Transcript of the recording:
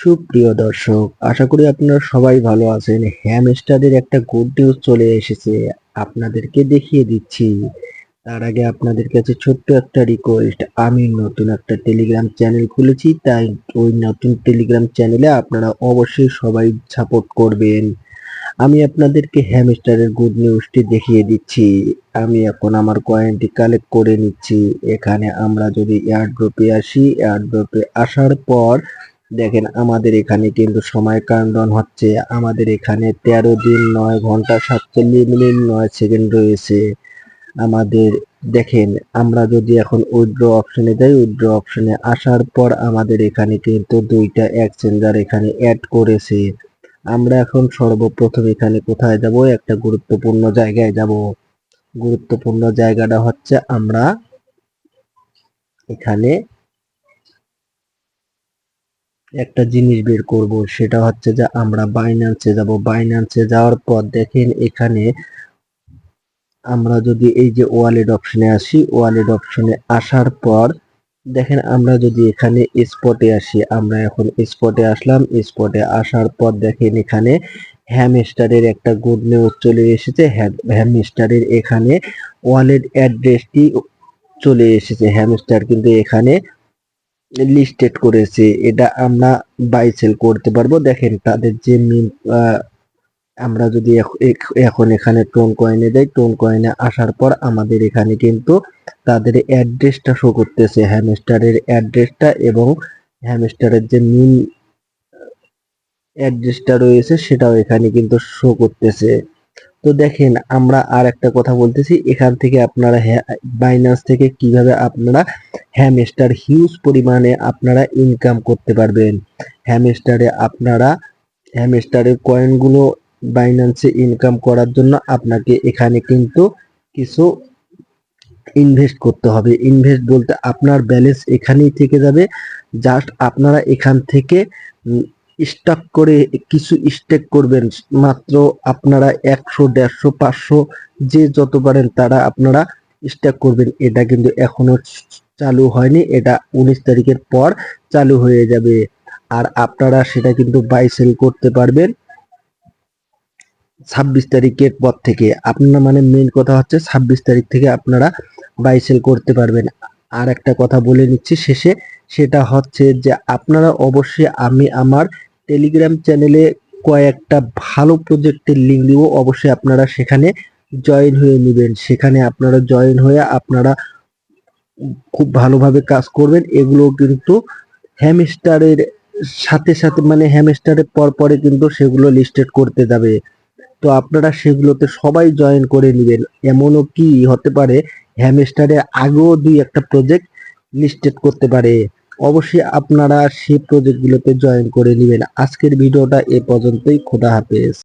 সুপ্রিয় দর্শক, আশা করি আপনারা সবাই ভালো আছেন। হ্যামস্টারের একটা গুড নিউজ চলে এসেছে, আপনাদেরকে দেখিয়ে দিচ্ছি। তার আগে আপনাদের কাছে ছোট্ট একটা রিকোয়েস্ট আমি নতুন একটা টেলিগ্রাম চ্যানেল খুলেছি, তাই ওই নতুন টেলিগ্রাম চ্যানেলে আপনারা অবশ্যই সবাই সাপোর্ট করবেন। আমি আপনাদেরকে হ্যামস্টারের গুড নিউজটি দেখিয়ে দিচ্ছি। আমি এখন আমার কয়েনটি কালেক্ট করে নিচ্ছি। এখানে আমরা যদি এয়ারড্রপে আসি এয়ারড্রপে আসার পর দেখেন, আমাদের এখানে কিন্তু সময় কাউন্টডাউন হচ্ছে। আমাদের এখানে তেরো দিন নয় ঘণ্টা সাতচল্লিশ মিনিট নয় সেকেন্ড রয়েছে। আমাদের, দেখেন, আমরা যদি এখন উইথড্র অপশনে যাই উইড্রো অপশনে আসার পর আমাদের এখানে কিন্তু দুইটা এক্সচেঞ্জার এখানে অ্যাড করেছে। আমরা এখন সর্বপ্রথম এখানে কোথায় যাব? একটা গুরুত্বপূর্ণ জায়গায় যাব। গুরুত্বপূর্ণ জায়গাটা হচ্ছে আমরা এখানে একটা জিনিস বের করব, সেটা হচ্ছে যে আমরা বাইন্যান্সে যাব। বাইন্যান্সে যাওয়ার পর দেখেন এখানে আমরা যদি এই যে ওয়ালেট অপশনে আসি ওয়ালেট অপশনে আসার পর দেখেন আমরা যদি এখানে স্পটে আসি, আমরা এখন স্পটে আসলাম। স্পটে আসার পর দেখেন এখানে হ্যামস্টারের একটা গুড নিউজ চলে এসেছে। হ্যামস্টারের এখানে ওয়ালেট অ্যাড্রেসটি চলে এসেছে। হ্যামস্টার কিন্তু এখানে লিস্টেড করেছে, এটা আমরা বাই সেল করতে পারব। দেখেন, তাদের যে মিম আমরা যদি এখন এখানে টোন কয়েনে যাই টোন কয়েনে আসার পর আমাদের এখানে কিন্তু তাদের অ্যাড্রেসটা শো করতেছে। হ্যামস্টারের অ্যাড্রেসটা এবং হ্যামস্টারের যে মিম অ্যাড্রেসটা রয়েছে, সেটাও এখানে কিন্তু শো করতেছে। তো দেখেন, আমরা আর একটা কথা বলতেছি। এখান থেকে আপনারা বাইনান্স থেকে কীভাবে আপনারা হ্যামস্টার হিউজ পরিমাণে আপনারা ইনকাম করতে পারবেন। হ্যামস্টারে আপনারা হ্যামস্টারের কয়েনগুলো বাইন্যান্সে ইনকাম করার জন্য আপনাকে এখানে কিন্তু কিছু ইনভেস্ট করতে হবে। ইনভেস্ট বলতে আপনার ব্যালেন্স এখানেই থেকে যাবে। জাস্ট আপনারা এখান থেকে স্টক করে কিছু স্টেক করবেন, মাত্র আপনারা একশো, দেড়শো, পাঁচশো, যে যত পারেন তারা আপনারা স্টেক করবেন। এটা কিন্তু এখনও চালু হয়নি, এটা উনিশ তারিখের পর চালু হয়ে যাবে। আর আপনারা সেটা কিন্তু বাই সেল করতে পারবেন ছাব্বিশ তারিখের পর থেকে। আপনারা মানে মেন কথা হচ্ছে ছাব্বিশ তারিখ থেকে আপনারা বাই সেল করতে পারবেন। আর একটা কথা বলে নিচ্ছি শেষে, সেটা হচ্ছে যে আপনারা অবশ্যই আমি আমার টেলিগ্রাম চ্যানেলে কয়েকটা ভালো প্রজেক্টের লিঙ্ক দিব, অবশ্যই আপনারা সেখানে জয়েন হয়ে নেবেন। সেখানে আপনারা জয়েন হয়ে আপনারা খুব ভালোভাবে কাজ করবেন। এগুলো কিন্তু হ্যামস্টারের সাথে সাথে মানে হ্যামস্টারের পর পরে কিন্তু সেগুলো লিস্টেড করতে যাবে। তো আপনারা সেগুলোতে সবাই জয়েন করে নেবেন। এমনও কি হতে পারে হ্যামস্টারে আগেও দুই একটা প্রজেক্ট লিস্টেড করতে পারে। অবশ্যই আপনারা সেই প্রজেক্টগুলোতে জয়েন করে নেবেন। আজকের ভিডিওটা এ পর্যন্তই। খোদা হাফেজ।